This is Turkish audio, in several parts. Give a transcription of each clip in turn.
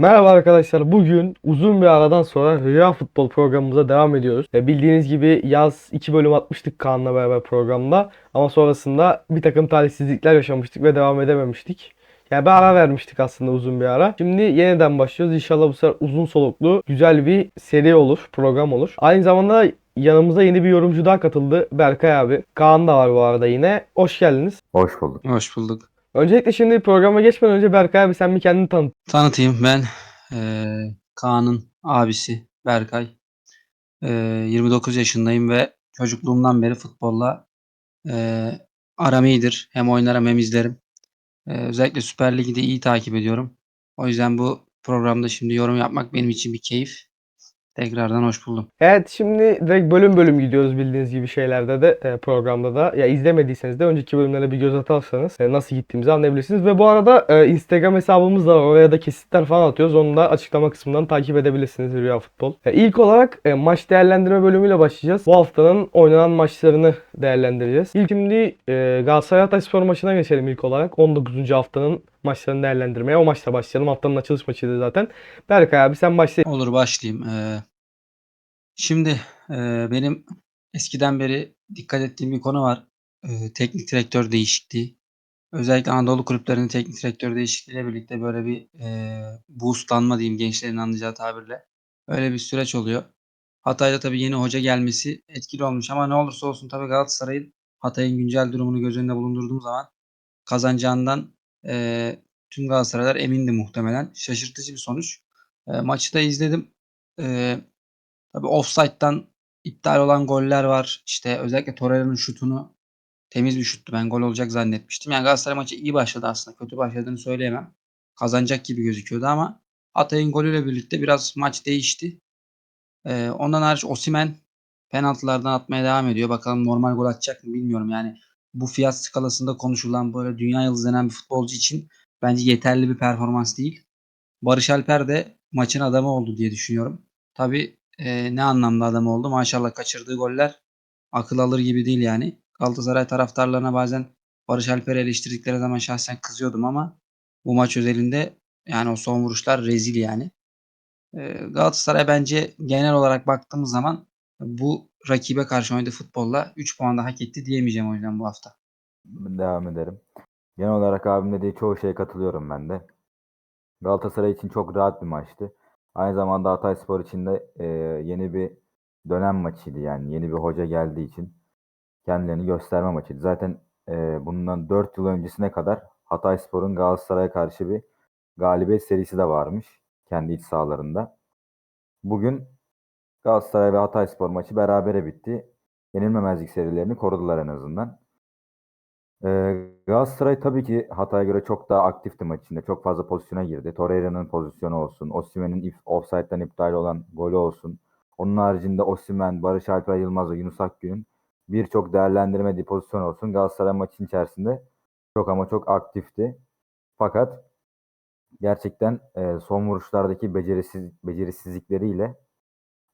Merhaba arkadaşlar. Bugün uzun bir aradan sonra Rüya Futbol programımıza devam ediyoruz. E, bildiğiniz gibi yaz 2 bölüm atmıştık Kaan'la beraber programda. Ama sonrasında bir takım talihsizlikler yaşamıştık ve devam edememiştik. Yani bir ara vermiştik aslında uzun bir ara. Şimdi yeniden başlıyoruz. İnşallah bu sefer uzun soluklu güzel bir seri olur, program olur. Aynı zamanda yanımıza yeni bir yorumcu daha katıldı. Berkay abi. Kaan da var bu arada yine. Hoş geldiniz. Hoş bulduk. Hoş bulduk. Öncelikle şimdi programa geçmeden önce Berkay abi sen bir kendini tanıt. Tanıtayım ben eee Kaan'ın abisi Berkay. Eee, 29 yaşındayım ve çocukluğumdan beri futbolla eee aram iyidir. Hem oynarım hem izlerim. Eee, özellikle Süper Lig'i de iyi takip ediyorum. O yüzden bu programda şimdi yorum yapmak benim için bir keyif. Tekrardan hoş buldum. Evet şimdi direkt bölüm bölüm gidiyoruz bildiğiniz gibi şeylerde de e, programda da. Ya izlemediyseniz de önceki bölümlere bir göz atarsanız e, nasıl gittiğimizi anlayabilirsiniz. Ve bu arada e, Instagram hesabımız da var. Oraya da kesitler falan atıyoruz. Onu da açıklama kısmından takip edebilirsiniz Rüya Futbol. E, ilk olarak e, maç değerlendirme bölümüyle başlayacağız. Bu haftanın oynanan maçlarını değerlendireceğiz. İlk şimdi e, Galatasaray Hatayspor maçına geçelim ilk olarak. 19. haftanın maçlarını değerlendirmeye. O maçla başlayalım. Haftanın açılış maçıydı zaten. Berkay abi sen başla. Olur başlayayım. Eee, şimdi eee, benim eskiden beri dikkat ettiğim bir konu var. Eee, teknik direktör değişikliği. Özellikle Anadolu kulüplerinin teknik direktör değişikliğiyle birlikte böyle bir eee boostlanma diyeyim gençlerin anlayacağı tabirle. Öyle bir süreç oluyor. Hatay'da tabii yeni hoca gelmesi etkili olmuş ama ne olursa olsun tabii Galatasaray'ın Hatay'ın güncel durumunu göz önünde bulundurduğum zaman kazanacağından eee tüm Galatasaraylar emindi muhtemelen. Şaşırtıcı bir sonuç. Eee, maçı da izledim. Eee tabii offside'dan iptal olan goller var. İşte özellikle Torreira'nın şutunu temiz bir şuttu. Ben gol olacak zannetmiştim. Yani Galatasaray maçı iyi başladı aslında. Kötü başladığını söyleyemem. Kazanacak gibi gözüküyordu ama Hatay'ın golüyle birlikte biraz maç değişti. Eee, ondan hariç Osimhen penaltılardan atmaya devam ediyor. Bakalım normal gol atacak mı bilmiyorum. Yani bu fiyat skalasında konuşulan böyle dünya yıldızı denen bir futbolcu için bence yeterli bir performans değil. Barış Alper de maçın adamı oldu diye düşünüyorum. Tabii eee, ne anlamda adam oldu? Maşallah kaçırdığı goller akıl alır gibi değil yani. Galatasaray taraftarlarına bazen Barış Alper'i eleştirdikleri zaman şahsen kızıyordum ama bu maç özelinde yani o son vuruşlar rezil yani. Eee, Galatasaray bence genel olarak baktığımız zaman bu rakibe karşı oynadığı futbolla 3 puan da hak etti diyemeyeceğim o yüzden bu hafta. Devam ederim. Genel olarak abim dediği çoğu şeye katılıyorum ben de. Galatasaray için çok rahat bir maçtı. Aynı zamanda Hatayspor için de e, yeni bir dönem maçıydı yani. Yeni bir hoca geldiği için kendilerini gösterme maçıydı. Zaten e, bundan 4 yıl öncesine kadar Hatayspor'un Galatasaray'a karşı bir galibiyet serisi de varmış. Kendi iç sahalarında. Bugün Galatasaray ve Hatayspor maçı berabere bitti. Yenilmemezlik serilerini korudular en azından. Ee, Galatasaray tabii ki Hatay'a göre çok daha aktifti maç içinde. Çok fazla pozisyona girdi. Torreira'nın pozisyonu olsun. Osimhen'in offside'den iptal olan golü olsun. Onun haricinde Osimhen, Barış Alper Yılmaz ve Yunus Akgün'ün birçok değerlendirmediği pozisyon olsun. Galatasaray maçın içerisinde çok ama çok aktifti. Fakat gerçekten e, son vuruşlardaki becerisiz, becerisizlikleriyle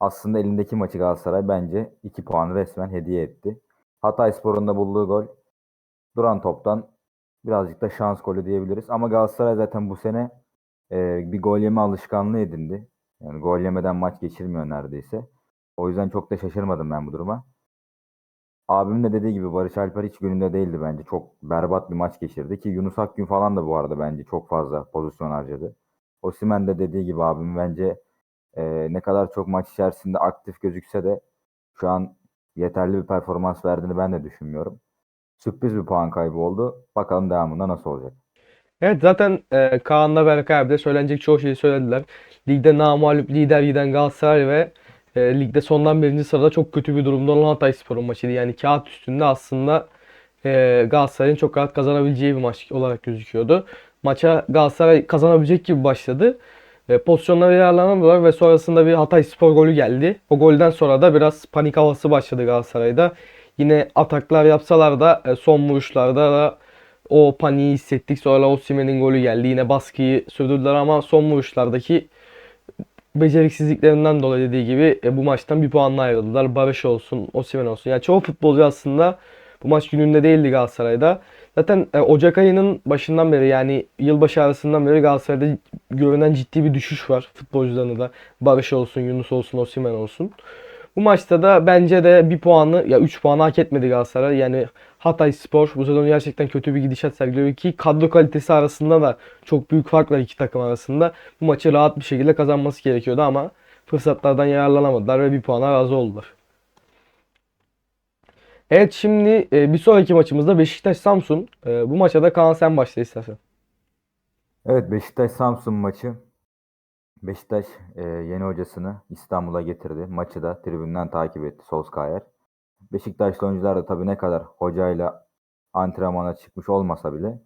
aslında elindeki maçı Galatasaray bence 2 puanı resmen hediye etti. Hatayspor'un da bulduğu gol duran toptan birazcık da şans golü diyebiliriz. Ama Galatasaray zaten bu sene e, bir gol yeme alışkanlığı edindi. Yani gol yemeden maç geçirmiyor neredeyse. O yüzden çok da şaşırmadım ben bu duruma. Abimin de dediği gibi Barış Alper hiç gününde değildi bence. Çok berbat bir maç geçirdi ki Yunus Akgün falan da bu arada bence çok fazla pozisyon harcadı. Osimhen de dediği gibi abim bence e, ne kadar çok maç içerisinde aktif gözükse de şu an yeterli bir performans verdiğini ben de düşünmüyorum. Sürpriz bir puan kaybı oldu. Bakalım devamında nasıl olacak. Evet zaten e, Kaan'la Berkay abi de söylenecek çoğu şeyi söylediler. Ligde namağlup lider giden Galatasaray ve e, ligde sondan birinci sırada çok kötü bir durumda olan Hatayspor'un maçıydı. Yani kağıt üstünde aslında e, Galatasaray'ın çok rahat kazanabileceği bir maç olarak gözüküyordu. Maça Galatasaray kazanabilecek gibi başladı. E, pozisyonlara yararlanamadılar ve sonrasında bir Hatayspor golü geldi. O golden sonra da biraz panik havası başladı Galatasaray'da. Yine ataklar yapsalar da e, son vuruşlarda da o paniği hissettik. Sonra Osimhen'in golü geldi. Yine baskıyı sürdürdüler ama son vuruşlardaki beceriksizliklerinden dolayı dediği gibi e, bu maçtan bir puanla ayrıldılar. Barış olsun, Osimhen olsun. Yani çoğu futbolcu aslında bu maç gününde değildi Galatasaray'da. Zaten e, Ocak ayının başından beri yani yılbaşı arasından beri Galatasaray'da görünen ciddi bir düşüş var futbolcularında da. Barış olsun, Yunus olsun, Osimhen olsun. Bu maçta da bence de bir puanı ya 3 puanı hak etmedi Galatasaray. Yani Hatay Spor bu sezon gerçekten kötü bir gidişat sergiliyor ki kadro kalitesi arasında da çok büyük fark var iki takım arasında. Bu maçı rahat bir şekilde kazanması gerekiyordu ama fırsatlardan yararlanamadılar ve bir puana razı oldular. Evet şimdi e, bir sonraki maçımızda Beşiktaş-Samsun. E, bu maça da Kaan sen başla istersen. Evet Beşiktaş Samsun maçı. Beşiktaş e, yeni hocasını İstanbul'a getirdi. Maçı da tribünden takip etti Solskjaer. Beşiktaşlı oyuncular da tabii ne kadar hocayla antrenmana çıkmış olmasa bile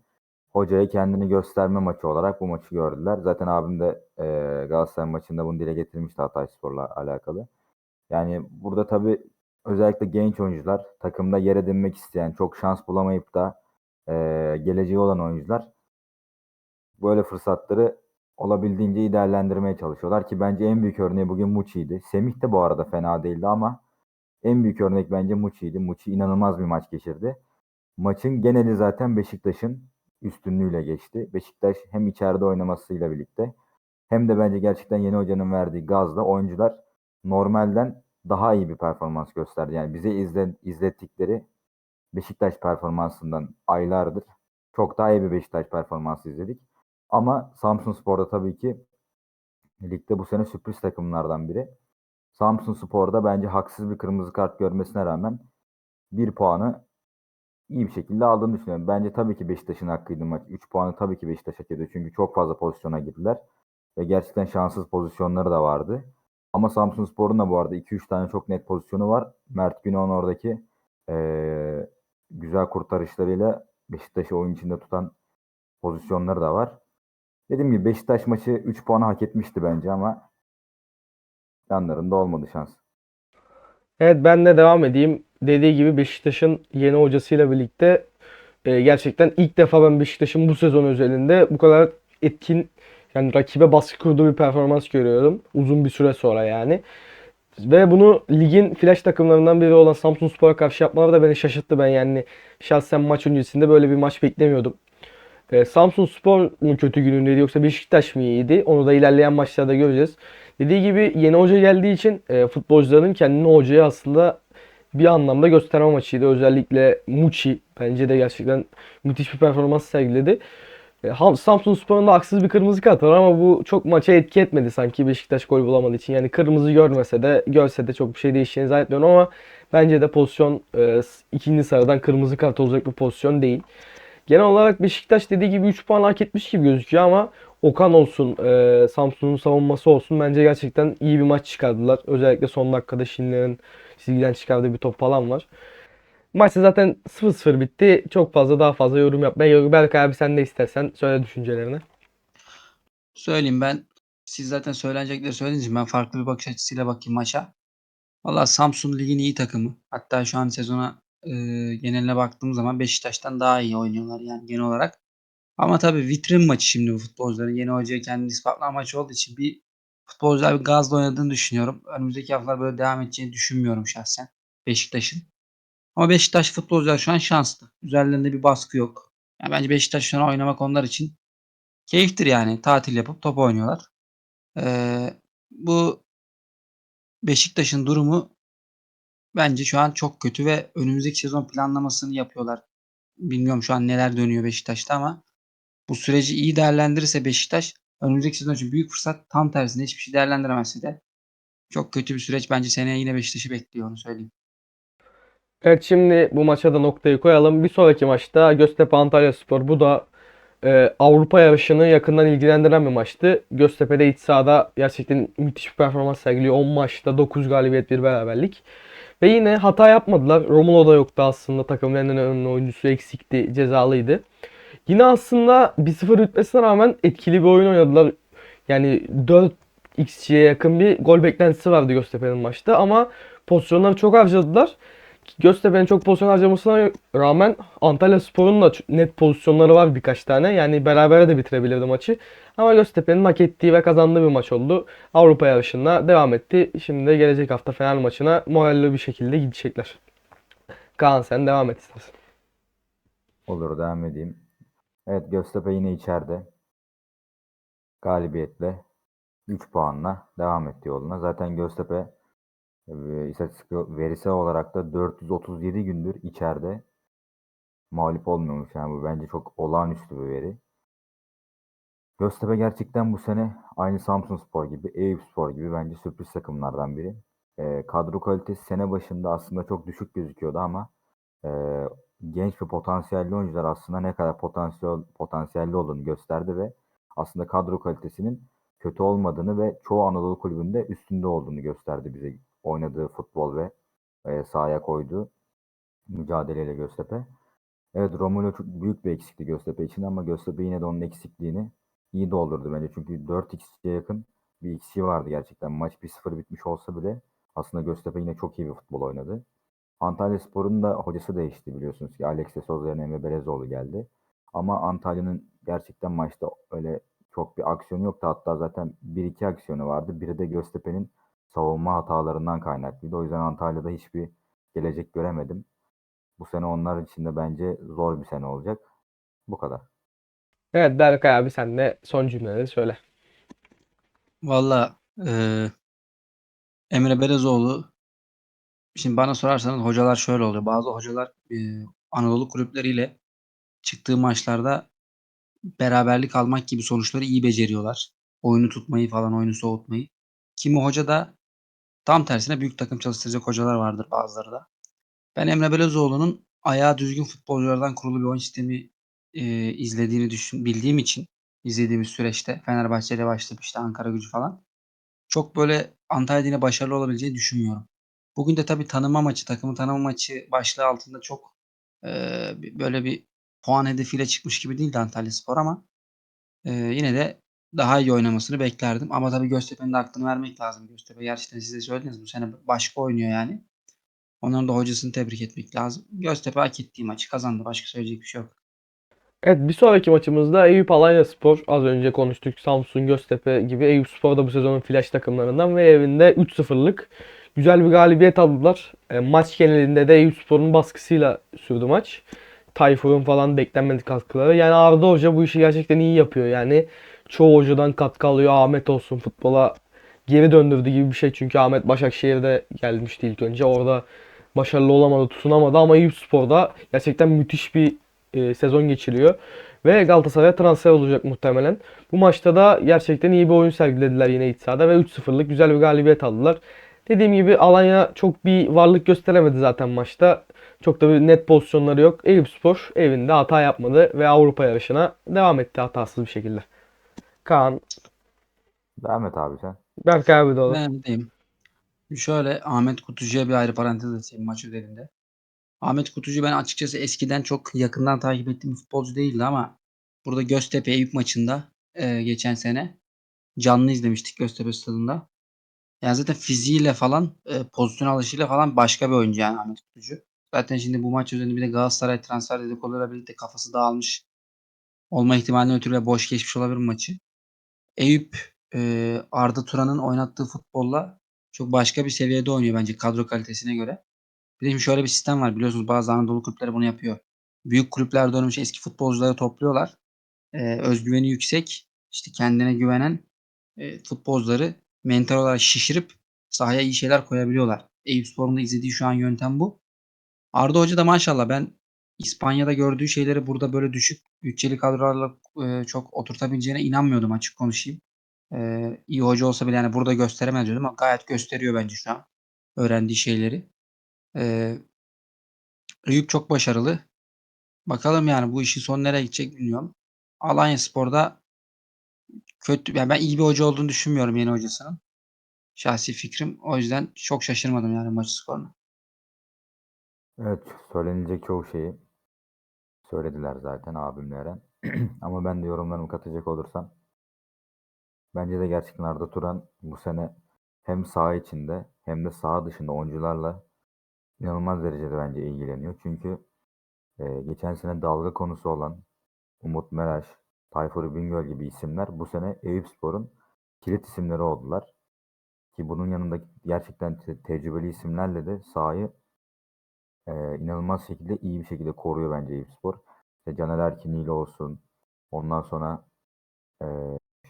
hocaya kendini gösterme maçı olarak bu maçı gördüler. Zaten abim de e, Galatasaray maçında bunu dile getirmişti Hatayspor'la alakalı. Yani burada tabii özellikle genç oyuncular, takımda yer edinmek isteyen, çok şans bulamayıp da e, geleceği olan oyuncular böyle fırsatları olabildiğince iyi değerlendirmeye çalışıyorlar ki bence en büyük örneği bugün Muçi'ydi. Semih de bu arada fena değildi ama en büyük örnek bence Muçi'ydi. Muçi inanılmaz bir maç geçirdi. Maçın geneli zaten Beşiktaş'ın üstünlüğüyle geçti. Beşiktaş hem içeride oynamasıyla birlikte hem de bence gerçekten yeni hocanın verdiği gazla oyuncular normalden daha iyi bir performans gösterdi. Yani bize izle, izlettikleri Beşiktaş performansından aylardır çok daha iyi bir Beşiktaş performansı izledik. Ama Samsun Spor'da tabii ki ligde bu sene sürpriz takımlardan biri. Samsun Spor'da bence haksız bir kırmızı kart görmesine rağmen bir puanı iyi bir şekilde aldığını düşünüyorum. Bence tabii ki Beşiktaş'ın hakkıydı maç. 3 puanı tabii ki Beşiktaş hak ediyor. Çünkü çok fazla pozisyona girdiler. Ve gerçekten şanssız pozisyonları da vardı. Ama Samsun Spor'un da bu arada 2-3 tane çok net pozisyonu var. Mert Günok'un oradaki eee, güzel kurtarışlarıyla Beşiktaş'ı oyun içinde tutan pozisyonları da var. Dediğim gibi Beşiktaş maçı 3 puanı hak etmişti bence ama yanlarında olmadı şans. Evet ben de devam edeyim. Dediği gibi Beşiktaş'ın yeni hocasıyla birlikte e, gerçekten ilk defa ben Beşiktaş'ın bu sezon özelinde bu kadar etkin yani rakibe baskı kurduğu bir performans görüyorum. Uzun bir süre sonra yani. Ve bunu ligin flash takımlarından biri olan Samsunspor'a karşı yapmaları da beni şaşırttı. Ben yani şahsen maç öncesinde böyle bir maç beklemiyordum. E, Samsunspor mu kötü günündeydi yoksa Beşiktaş mı iyiydi? Onu da ilerleyen maçlarda göreceğiz. Dediği gibi yeni hoca geldiği için e, futbolcuların kendini hocaya aslında bir anlamda gösterme maçıydı. Özellikle Muçi bence de gerçekten müthiş bir performans sergiledi. E, Ham- Samsunspor'un da haksız bir kırmızı kart var ama bu çok maça etki etmedi sanki Beşiktaş gol bulamadığı için. Yani kırmızı görmese de görse de çok bir şey değişeceğini zannetmiyorum ama bence de pozisyon e, ikinci sıradan kırmızı kart olacak bir pozisyon değil. Genel olarak Beşiktaş dediği gibi 3 puan hak etmiş gibi gözüküyor ama Okan olsun, e, Samsun'un savunması olsun bence gerçekten iyi bir maç çıkardılar. Özellikle son dakikada Şinler'in çizgiden çıkardığı bir top falan var. Maç zaten 0-0 bitti. Çok fazla daha fazla yorum yapmaya. Berkay abi sen de istersen söyle düşüncelerini. Söyleyeyim ben. Siz zaten söylenecekleri söylediğiniz ben farklı bir bakış açısıyla bakayım maça. Valla Samsun Lig'in iyi takımı. Hatta şu an sezona e, geneline baktığım zaman Beşiktaş'tan daha iyi oynuyorlar yani genel olarak. Ama tabii vitrin maçı şimdi bu futbolcuların. Yeni hocaya kendini ispatlama maçı olduğu için bir futbolcular bir gazla oynadığını düşünüyorum. Önümüzdeki haftalar böyle devam edeceğini düşünmüyorum şahsen Beşiktaş'ın. Ama Beşiktaş futbolcular şu an şanslı. Üzerlerinde bir baskı yok. Yani bence Beşiktaş şu an oynamak onlar için keyiftir yani. Tatil yapıp top oynuyorlar. Ee, bu Beşiktaş'ın durumu bence şu an çok kötü ve önümüzdeki sezon planlamasını yapıyorlar. Bilmiyorum şu an neler dönüyor Beşiktaş'ta ama bu süreci iyi değerlendirirse Beşiktaş önümüzdeki sezon için büyük fırsat. Tam tersine hiçbir şey değerlendiremezse de çok kötü bir süreç bence seneye yine Beşiktaş'ı bekliyor onu söyleyeyim. Evet şimdi bu maça da noktayı koyalım. Bir sonraki maçta Göztepe Antalyaspor. Bu da e, Avrupa yarışını yakından ilgilendiren bir maçtı. Göztepe'de iç sahada gerçekten müthiş bir performans sergiliyor. 10 maçta 9 galibiyet bir beraberlik. Ve yine hata yapmadılar. Romulo da yoktu aslında. Takımın en önemli oyuncusu eksikti. Cezalıydı. Yine aslında 1-0 bitmesine rağmen etkili bir oyun oynadılar. Yani 4 XG'ye yakın bir gol beklentisi vardı Göztepe'nin maçta ama pozisyonları çok harcadılar. Göztepe'nin çok pozisyon harcamasına rağmen Antalyaspor'un da ç- net pozisyonları var birkaç tane. Yani berabere de bitirebilirdi maçı. Ama Göztepe'nin hak ettiği ve kazandığı bir maç oldu. Avrupa yarışında devam etti. Şimdi de gelecek hafta Fener maçına moralli bir şekilde gidecekler. Kaan sen devam et istersen. Olur devam edeyim. Evet Göztepe yine içeride. Galibiyetle 3 puanla devam etti yoluna. Zaten Göztepe e, istatistik verisi olarak da 437 gündür içeride mağlup olmuyormuş. Yani bu bence çok olağanüstü bir veri. Göztepe gerçekten bu sene aynı Samsunspor gibi, Eyüpspor gibi bence sürpriz takımlardan biri. E, kadro kalitesi sene başında aslında çok düşük gözüküyordu ama e, genç ve potansiyelli oyuncular aslında ne kadar potansiyel potansiyelli olduğunu gösterdi ve aslında kadro kalitesinin kötü olmadığını ve çoğu Anadolu kulübünde üstünde olduğunu gösterdi bize oynadığı futbol ve e, sahaya koyduğu mücadeleyle Göztepe. Evet Romulo çok büyük bir eksikti Göztepe için ama Göztepe yine de onun eksikliğini iyi doldurdu bence. Çünkü 4 xG'ye yakın bir xG vardı gerçekten. Maç 1-0 bitmiş olsa bile aslında Göztepe yine çok iyi bir futbol oynadı. Antalya Spor'un da hocası değişti biliyorsunuz ki. Alex de Souza Emre Belezoğlu geldi. Ama Antalya'nın gerçekten maçta öyle çok bir aksiyonu yoktu. Hatta zaten 1-2 aksiyonu vardı. Biri de Göztepe'nin savunma hatalarından kaynaklıydı. O yüzden Antalya'da hiçbir gelecek göremedim. Bu sene onlar için de bence zor bir sene olacak. Bu kadar. Evet Berkay abi sen de son cümleleri söyle. Valla eee, Emre Belezoğlu şimdi bana sorarsanız hocalar şöyle oluyor. Bazı hocalar eee, Anadolu kulüpleriyle çıktığı maçlarda beraberlik almak gibi sonuçları iyi beceriyorlar. Oyunu tutmayı falan, oyunu soğutmayı. Kimi hoca da tam tersine büyük takım çalıştıracak hocalar vardır bazıları da. Ben Emre Belezoğlu'nun ayağı düzgün futbolculardan kurulu bir oyun sistemi eee, izlediğini düşün, bildiğim için izlediğimiz süreçte Fenerbahçe ile başlayıp işte Ankara gücü falan çok böyle Antalya'da başarılı olabileceğini düşünmüyorum. Bugün de tabii tanıma maçı, takımı tanıma maçı başlığı altında çok bir- böyle bir puan hedefiyle çıkmış gibi değildi Antalya Spor ama eee, yine de daha iyi oynamasını beklerdim. Ama tabii Göztepe'nin de aklını vermek lazım. Göztepe gerçekten siz de söylediniz bu sene başka oynuyor yani. Onların da hocasını tebrik etmek lazım. Göztepe hak ettiği maçı kazandı. Başka söyleyecek bir şey yok. Evet bir sonraki maçımızda Eyüp Alanyaspor. Az önce konuştuk Samsun, Göztepe gibi Eyüpspor da bu sezonun flash takımlarından ve evinde 3-0'lık güzel bir galibiyet aldılar. E, maç genelinde de Eyüpspor'un baskısıyla sürdü maç. Tayfur'un falan beklenmedik katkıları. Yani Arda Hoca bu işi gerçekten iyi yapıyor. Yani çoğu hocadan katkı alıyor. Ahmet olsun futbola geri döndürdü gibi bir şey. Çünkü Ahmet Başakşehir'de gelmişti ilk önce. Orada başarılı olamadı, tutunamadı ama Eyüpspor'da gerçekten müthiş bir e, sezon geçiriyor. Ve Galatasaray'a transfer olacak muhtemelen. Bu maçta da gerçekten iyi bir oyun sergilediler yine iç sahada ve 3-0'lık güzel bir galibiyet aldılar. Dediğim gibi Alanya çok bir varlık gösteremedi zaten maçta. Çok da bir net pozisyonları yok. Eyüpspor evinde hata yapmadı ve Avrupa yarışına devam etti hatasız bir şekilde. Kaan, Devam et abi sen. Berkay abi de olur. Ben diyeyim. Şöyle Ahmet Kutucu'ya bir ayrı parantez açayım maç özelinde. Ahmet Kutucu ben açıkçası eskiden çok yakından takip ettiğim bir futbolcu değildi ama burada Göztepe Eyüp maçında e, geçen sene canlı izlemiştik Göztepe stadında. Yani zaten fiziğiyle falan e, pozisyon alışıyla falan başka bir oyuncu yani Ahmet Kutucu. Zaten şimdi bu maç üzerinde bir de Galatasaray transfer dedikodularıyla birlikte kafası dağılmış olma ihtimalinden ötürü boş geçmiş olabilir bu maçı. Eyüp e, Arda Turan'ın oynattığı futbolla çok başka bir seviyede oynuyor bence kadro kalitesine göre. Bir de şöyle bir sistem var biliyorsunuz bazı Anadolu kulüpleri bunu yapıyor. Büyük kulüpler dönmüş eski futbolcuları topluyorlar. Ee, özgüveni yüksek, işte kendine güvenen e, futbolcuları mental olarak şişirip sahaya iyi şeyler koyabiliyorlar. Eyüpspor'un da izlediği şu an yöntem bu. Arda Hoca da maşallah ben İspanya'da gördüğü şeyleri burada böyle düşük bütçeli kadrolarla e, çok oturtabileceğine inanmıyordum açık konuşayım. Ee, iyi hoca olsa bile yani burada gösteremez diyordum ama gayet gösteriyor bence şu an öğrendiği şeyleri. Ee, Eyüp çok başarılı. Bakalım yani bu işin son nereye gidecek bilmiyorum. Alanyaspor'da kötü yani ben iyi bir hoca olduğunu düşünmüyorum yeni hocasının. Şahsi fikrim. O yüzden çok şaşırmadım yani maç skoruna. Evet, söylenilecek çoğu şeyi söylediler zaten abimlere. Ama ben de yorumlarımı katacak olursam bence de gerçekten Arda Turan bu sene hem saha içinde hem de saha dışında oyuncularla inanılmaz derecede bence ilgileniyor. Çünkü e, geçen sene dalga konusu olan Umut Meraş, Tayfur Bingöl gibi isimler bu sene Eyüpspor'un kilit isimleri oldular. Ki bunun yanında gerçekten te- tecrübeli isimlerle de sahayı e, inanılmaz şekilde iyi bir şekilde koruyor bence Eyüpspor. işte Caner Erkin'liyle olsun. Ondan sonra e,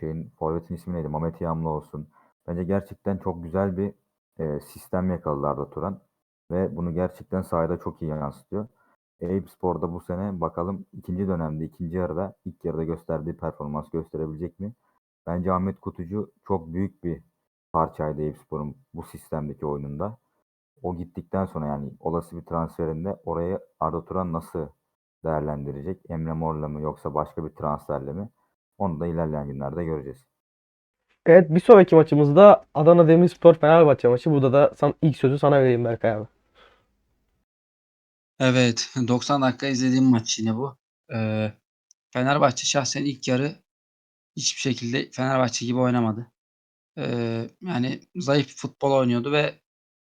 şeyin forvetin ismi neydi? Mehmet Yamlı olsun. Bence gerçekten çok güzel bir e, sistem yakaladı Arda Turan. Ve bunu gerçekten sahada çok iyi yansıtıyor. Eyüp bu sene bakalım ikinci dönemde, ikinci yarıda ilk yarıda gösterdiği performans gösterebilecek mi? Bence Ahmet Kutucu çok büyük bir parçaydı Eyüp bu sistemdeki oyununda. O gittikten sonra yani olası bir transferinde orayı Arda Turan nasıl değerlendirecek? Emre Mor'la mı yoksa başka bir transferle mi? Onu da ilerleyen günlerde göreceğiz. Evet bir sonraki maçımızda Adana Demirspor Fenerbahçe maçı. Burada da san, ilk sözü sana vereyim Berkay abi. Evet, 90 dakika izlediğim maç yine bu. Ee, Fenerbahçe şahsen ilk yarı hiçbir şekilde Fenerbahçe gibi oynamadı. Ee, yani zayıf futbol oynuyordu ve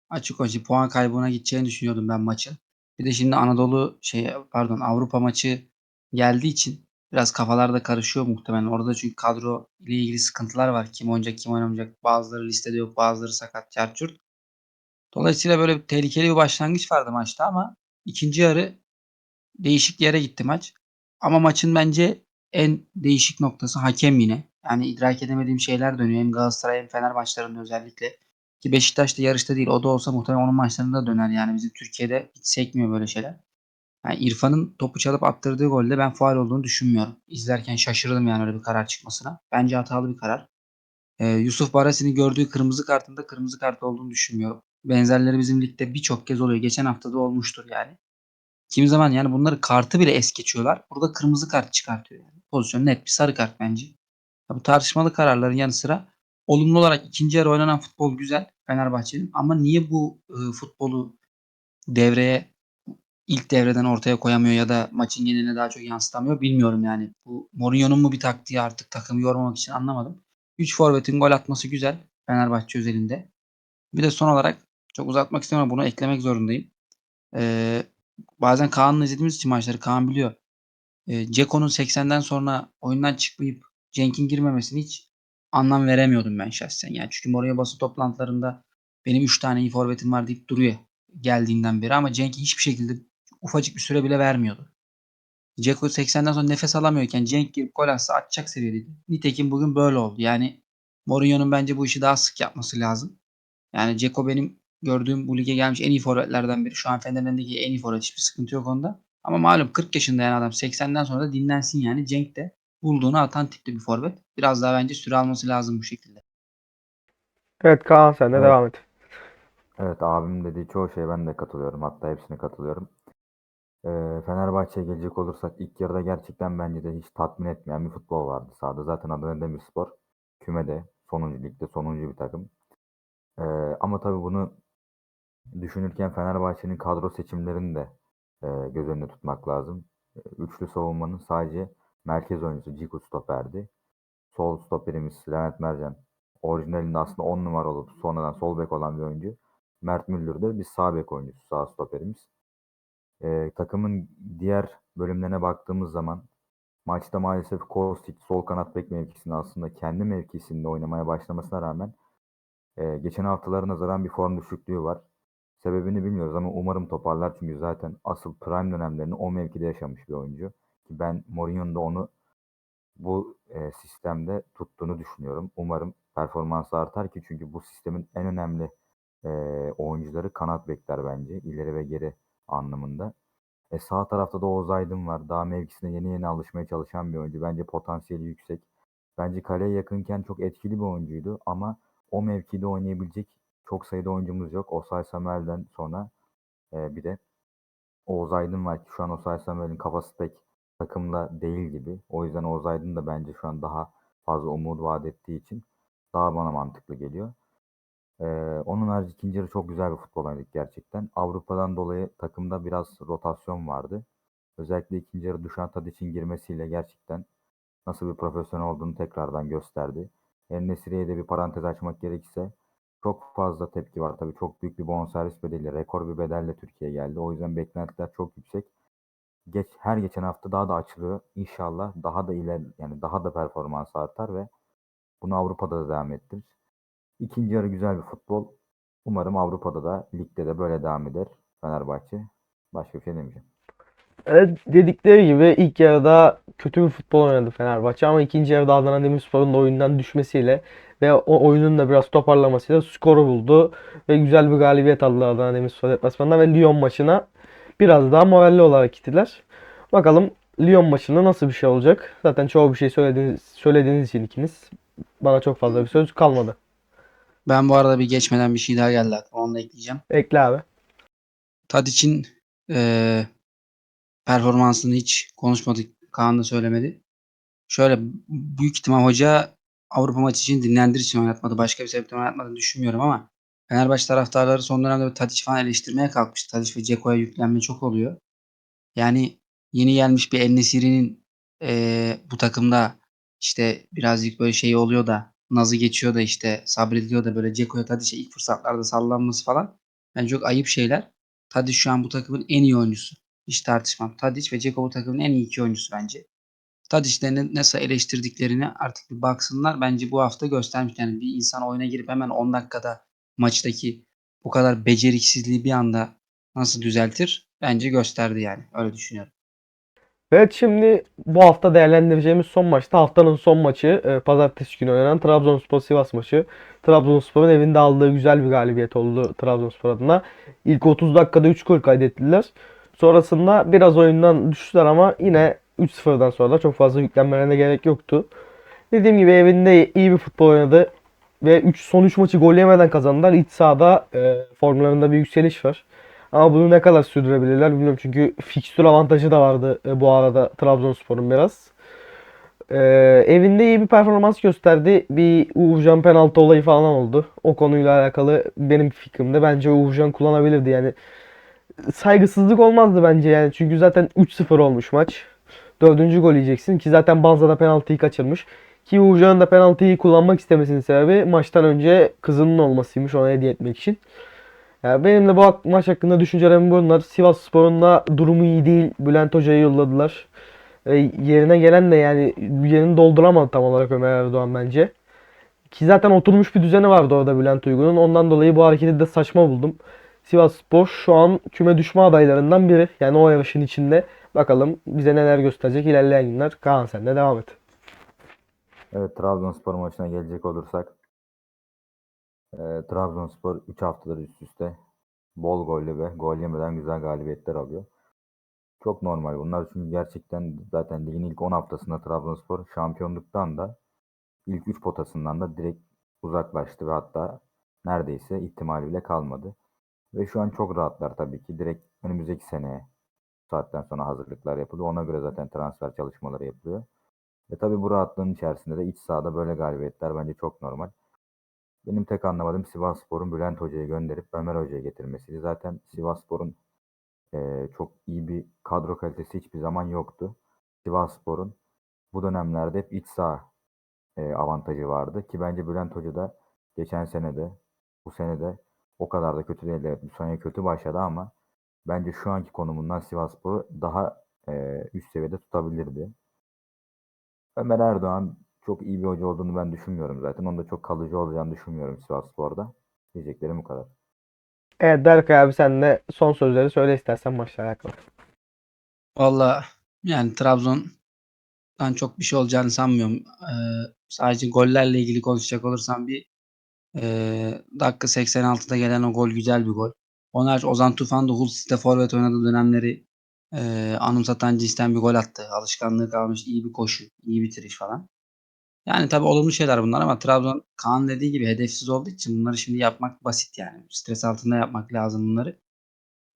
açık açık puan kaybına gideceğini düşünüyordum ben maçın. Bir de şimdi Anadolu şey pardon Avrupa maçı geldiği için biraz kafalar da karışıyor muhtemelen. Orada çünkü kadro ile ilgili sıkıntılar var. Kim oynayacak, kim oynamayacak. Bazıları listede yok, bazıları sakat, çarçurt. Dolayısıyla böyle bir tehlikeli bir başlangıç vardı maçta ama ikinci yarı değişik yere gitti maç. Ama maçın bence en değişik noktası hakem yine. Yani idrak edemediğim şeyler dönüyor. Hem Galatasaray hem Fener maçlarında özellikle. Ki Beşiktaş da yarışta değil. O da olsa muhtemelen onun maçlarında döner. Yani bizim Türkiye'de hiç sekmiyor böyle şeyler. Yani İrfan'ın topu çalıp attırdığı golde ben faal olduğunu düşünmüyorum. İzlerken şaşırdım yani öyle bir karar çıkmasına. Bence hatalı bir karar. Ee, Yusuf Barasi'nin gördüğü kırmızı kartında kırmızı kart olduğunu düşünmüyorum. Benzerleri bizim ligde birçok kez oluyor. Geçen hafta da olmuştur yani. Kimi zaman yani bunları kartı bile es geçiyorlar. Burada kırmızı kart çıkartıyor yani. Pozisyon net bir sarı kart bence. Ya bu tartışmalı kararların yanı sıra olumlu olarak ikinci yarı oynanan futbol güzel Fenerbahçe'nin ama niye bu e, futbolu devreye ilk devreden ortaya koyamıyor ya da maçın geneline daha çok yansıtamıyor bilmiyorum yani. Bu Mourinho'nun mu bir taktiği artık takımı yormamak için anlamadım. 3 forvetin gol atması güzel Fenerbahçe özelinde. Bir de son olarak çok uzatmak istemiyorum bunu eklemek zorundayım. Ee, bazen Kaan'la izlediğimiz için maçları Kaan biliyor. Ee, Ceko'nun 80'den sonra oyundan çıkmayıp Cenk'in girmemesini hiç anlam veremiyordum ben şahsen. Yani çünkü Mourinho basın toplantılarında benim 3 tane iyi forvetim var deyip duruyor geldiğinden beri ama Cenk'e hiçbir şekilde ufacık bir süre bile vermiyordu. Ceko 80'den sonra nefes alamıyorken Cenk girip gol atsa atacak seviyedeydi. Nitekim bugün böyle oldu. Yani Mourinho'nun bence bu işi daha sık yapması lazım. Yani Ceko benim gördüğüm bu lige gelmiş en iyi forvetlerden biri. Şu an Fener'in en iyi forvet. Hiçbir sıkıntı yok onda. Ama malum 40 yaşında yani adam 80'den sonra da dinlensin yani. Cenk de bulduğunu atan tipli bir forvet. Biraz daha bence süre alması lazım bu şekilde. Evet Kaan sen de Evet. devam et. Evet abim dediği çoğu şeye ben de katılıyorum. Hatta hepsine katılıyorum. Ee, Fenerbahçe'ye gelecek olursak ilk yarıda gerçekten bence de hiç tatmin etmeyen bir futbol vardı sahada. Zaten Adana Demirspor kümede sonuncu ligde sonuncu bir takım. Ee, ama tabii bunu düşünürken Fenerbahçe'nin kadro seçimlerini de e, göz önünde tutmak lazım. E, Üçlü savunmanın sadece merkez oyuncusu Ciku stoperdi. Sol stoperimiz Levent Mercan. Orijinalinde aslında 10 numara olup sonradan sol bek olan bir oyuncu. Mert Müldür de bir sağ bek oyuncusu, sağ stoperimiz. E, takımın diğer bölümlerine baktığımız zaman maçta maalesef Kostic sol kanat bek mevkisinde aslında kendi mevkisinde oynamaya başlamasına rağmen e, geçen haftalara nazaran bir form düşüklüğü var. Sebebini bilmiyoruz ama umarım toparlar çünkü zaten asıl prime dönemlerini o mevkide yaşamış bir oyuncu. Ki ben Mourinho'nun da onu bu e, sistemde tuttuğunu düşünüyorum. Umarım performansı artar ki çünkü bu sistemin en önemli e, oyuncuları kanat bekler bence. ileri ve geri anlamında. E, sağ tarafta da Oğuz Aydın var. Daha mevkisine yeni yeni alışmaya çalışan bir oyuncu. Bence potansiyeli yüksek. Bence kaleye yakınken çok etkili bir oyuncuydu ama o mevkide oynayabilecek çok sayıda oyuncumuz yok. Osay Samuel'den sonra e, bir de Oğuz Aydın var ki şu an Osay Samuel'in kafası pek takımda değil gibi. O yüzden Oğuz Aydın da bence şu an daha fazla umut vaat ettiği için daha bana mantıklı geliyor. Ee, onun harici ikinci yarı çok güzel bir futbol oynadık gerçekten. Avrupa'dan dolayı takımda biraz rotasyon vardı. Özellikle ikinci yarı Dušan Tadić'in girmesiyle gerçekten nasıl bir profesyonel olduğunu tekrardan gösterdi. En-Nesyri'ye de bir parantez açmak gerekirse çok fazla tepki var. Tabii çok büyük bir bonservis bedeli, rekor bir bedelle Türkiye'ye geldi. O yüzden beklentiler çok yüksek. Geç, her geçen hafta daha da açılıyor. İnşallah daha da iler yani daha da performans artar ve bunu Avrupa'da da devam ettirir. İkinci yarı güzel bir futbol. Umarım Avrupa'da da ligde de böyle devam eder Fenerbahçe. Başka bir şey demeyeceğim. Evet, dedikleri gibi ilk yarıda kötü bir futbol oynadı Fenerbahçe ama ikinci yarıda Adana Demirspor'un da oyundan düşmesiyle ve o oyunun da biraz toparlamasıyla skoru buldu ve güzel bir galibiyet aldı Adana Demirspor deplasmanında ve Lyon maçına biraz daha moralli olarak gittiler. Bakalım Lyon maçında nasıl bir şey olacak? Zaten çoğu bir şey söylediğiniz, söylediğiniz için ikiniz bana çok fazla bir söz kalmadı. Ben bu arada bir geçmeden bir şey daha geldi aklıma. Onu da ekleyeceğim. Ekle abi. Tadic'in eee performansını hiç konuşmadık. Kaan da söylemedi. Şöyle büyük ihtimal hoca Avrupa maçı için dinlendir için oynatmadı. Başka bir sebepten oynatmadığını düşünmüyorum ama Fenerbahçe taraftarları son dönemde Tadic falan eleştirmeye kalkmış. Tadic ve Ceko'ya yüklenme çok oluyor. Yani yeni gelmiş bir En-Nesyri'nin eee, bu takımda işte birazcık böyle şey oluyor da nazı geçiyor da işte sabrediyor da böyle Ceko'ya Tadic'e ilk fırsatlarda sallanması falan. Yani çok ayıp şeyler. Tadic şu an bu takımın en iyi oyuncusu. Hiç tartışmam. Tadic ve Dzeko bu takımın en iyi iki oyuncusu bence. Tadic'te ne- nasıl eleştirdiklerini artık bir baksınlar. Bence bu hafta göstermiş. Yani bir insan oyuna girip hemen 10 dakikada maçtaki bu kadar beceriksizliği bir anda nasıl düzeltir? Bence gösterdi yani. Öyle düşünüyorum. Evet şimdi bu hafta değerlendireceğimiz son maçta haftanın son maçı e, pazartesi günü oynanan Trabzonspor Sivas maçı. Trabzonspor'un evinde aldığı güzel bir galibiyet oldu Trabzonspor adına. İlk 30 dakikada 3 gol kaydettiler. Sonrasında biraz oyundan düştüler ama yine 3-0'dan sonra çok fazla yüklenmelerine gerek yoktu. Dediğim gibi evinde iyi bir futbol oynadı ve 3 son 3 maçı gol yemeden kazandılar. İç sahada e, formlarında bir yükseliş var. Ama bunu ne kadar sürdürebilirler bilmiyorum. Çünkü fikstür avantajı da vardı e, bu arada Trabzonspor'un biraz. E, evinde iyi bir performans gösterdi. Bir Uğurcan penaltı olayı falan oldu. O konuyla alakalı benim fikrimde bence Uğurcan kullanabilirdi. Yani saygısızlık olmazdı bence yani. Çünkü zaten 3-0 olmuş maç. Dördüncü gol yiyeceksin ki zaten Banza da penaltıyı kaçırmış. Ki Uğurcan'ın da penaltıyı kullanmak istemesinin sebebi maçtan önce kızının olmasıymış ona hediye etmek için. Yani benim de bu maç hakkında düşüncelerim bunlar. Sivasspor'un da durumu iyi değil. Bülent Hoca'yı yolladılar. E, yerine gelen de yani yerini dolduramadı tam olarak Ömer Erdoğan bence. Ki zaten oturmuş bir düzeni vardı orada Bülent Uygun'un. Ondan dolayı bu hareketi de saçma buldum. Sivasspor şu an küme düşme adaylarından biri. Yani o yarışın içinde. Bakalım bize neler gösterecek ilerleyen günler. Kaan sen de devam et. Evet Trabzonspor maçına gelecek olursak e, Trabzonspor 3 haftadır üst üste bol gollü ve gol yemeden güzel galibiyetler alıyor. Çok normal bunlar çünkü gerçekten zaten ligin ilk 10 haftasında Trabzonspor şampiyonluktan da ilk 3 potasından da direkt uzaklaştı ve hatta neredeyse ihtimali bile kalmadı. Ve şu an çok rahatlar tabii ki. Direkt önümüzdeki seneye saatten sonra hazırlıklar yapılıyor. Ona göre zaten transfer çalışmaları yapılıyor. Ve tabii bu rahatlığın içerisinde de iç sahada böyle galibiyetler bence çok normal. Benim tek anlamadığım Sivasspor'un Bülent Hoca'yı gönderip Ömer Hoca'yı getirmesiydi. Zaten Sivasspor'un eee, çok iyi bir kadro kalitesi hiçbir zaman yoktu. Sivasspor'un bu dönemlerde hep iç saha eee, avantajı vardı. Ki bence Bülent Hoca da geçen sene de bu sene de o kadar da kötü değil. Evet bu sene kötü başladı ama bence şu anki konumundan Sivasspor'u daha eee, üst seviyede tutabilirdi. Ömer Erdoğan çok iyi bir hoca olduğunu ben düşünmüyorum zaten. Onda çok kalıcı olacağını düşünmüyorum Sivasspor'da. Diyeceklerim bu kadar. Evet Berkay abi sen de son sözleri söyle istersen maçla alakalı. Valla yani Trabzon'dan çok bir şey olacağını sanmıyorum. Ee, sadece gollerle ilgili konuşacak olursam bir ee, dakika 86'da gelen o gol güzel bir gol. Hariç Ozan Tufan da Hull City'de forvet oynadığı dönemleri ee, anımsatan cinsten bir gol attı. Alışkanlığı kalmış iyi bir koşu, iyi bitiriş falan. Yani tabii olumlu şeyler bunlar ama Trabzon Kaan dediği gibi hedefsiz olduğu için bunları şimdi yapmak basit yani. Stres altında yapmak lazım bunları.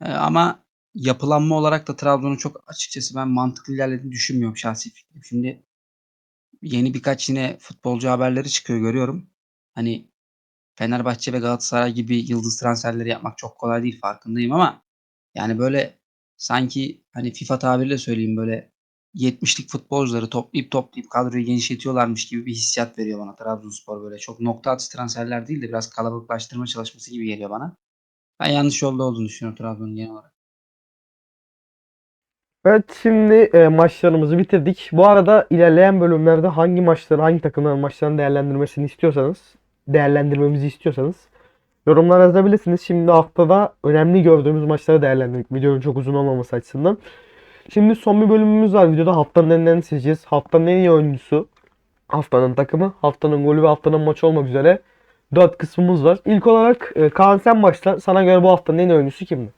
Ee, ama yapılanma olarak da Trabzon'un çok açıkçası ben mantıklı ilerlediğini düşünmüyorum şahsi fikrim. Şimdi yeni birkaç yine futbolcu haberleri çıkıyor görüyorum. Hani Fenerbahçe ve Galatasaray gibi yıldız transferleri yapmak çok kolay değil farkındayım ama yani böyle sanki hani FIFA tabiriyle söyleyeyim böyle 70'lik futbolcuları toplayıp toplayıp kadroyu genişletiyorlarmış gibi bir hissiyat veriyor bana Trabzonspor böyle. Çok nokta atışı transferler değil de biraz kalabalıklaştırma çalışması gibi geliyor bana. Ben yanlış yolda olduğunu düşünüyorum Trabzon'un genel olarak. Evet şimdi e, maçlarımızı bitirdik. Bu arada ilerleyen bölümlerde hangi maçları, hangi takımların maçlarını değerlendirmesini istiyorsanız, değerlendirmemizi istiyorsanız yorumlara yazabilirsiniz. Şimdi haftada önemli gördüğümüz maçları değerlendirdik. Videonun çok uzun olmaması açısından. Şimdi son bir bölümümüz var videoda. Haftanın enlerini seçeceğiz. Haftanın en iyi oyuncusu, haftanın takımı, haftanın golü ve haftanın maçı olmak üzere 4 kısmımız var. İlk olarak e, Kaan sen başla. Sana göre bu haftanın en iyi oyuncusu kimdi?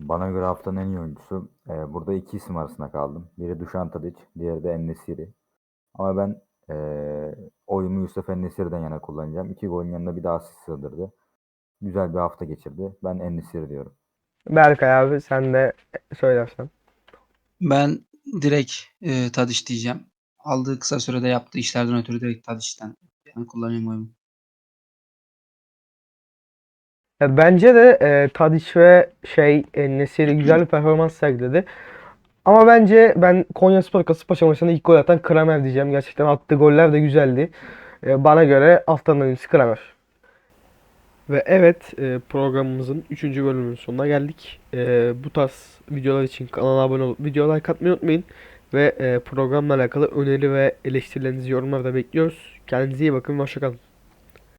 Bana göre haftanın en iyi oyuncusu. e, burada iki isim arasında kaldım. Biri Dušan Tadić, diğeri de En-Nesyri. Ama ben e, oyumu Yusuf En-Nesyri'den yana kullanacağım. İki golün yanında bir daha asist sığdırdı. Güzel bir hafta geçirdi. Ben En-Nesyri diyorum. Berkay abi sen de söylersen. Ben direkt e, Tadiç diyeceğim. Aldığı kısa sürede yaptığı işlerden ötürü direkt Tadiç'ten yani kullanayım oyumu. Ya bence de e, Tadić ve şey En-Nesyri güzel bir performans sergiledi. Ama bence ben Konyaspor Kasımpaşa maçında ilk gol atan Kramer diyeceğim. Gerçekten attığı goller de güzeldi. E, bana göre haftanın oyuncusu Kramer. Ve evet e, programımızın 3. bölümünün sonuna geldik. E, bu tarz videolar için kanala abone olup videoya like atmayı unutmayın. Ve e, programla alakalı öneri ve eleştirilerinizi yorumlarda bekliyoruz. Kendinize iyi bakın ve hoşçakalın.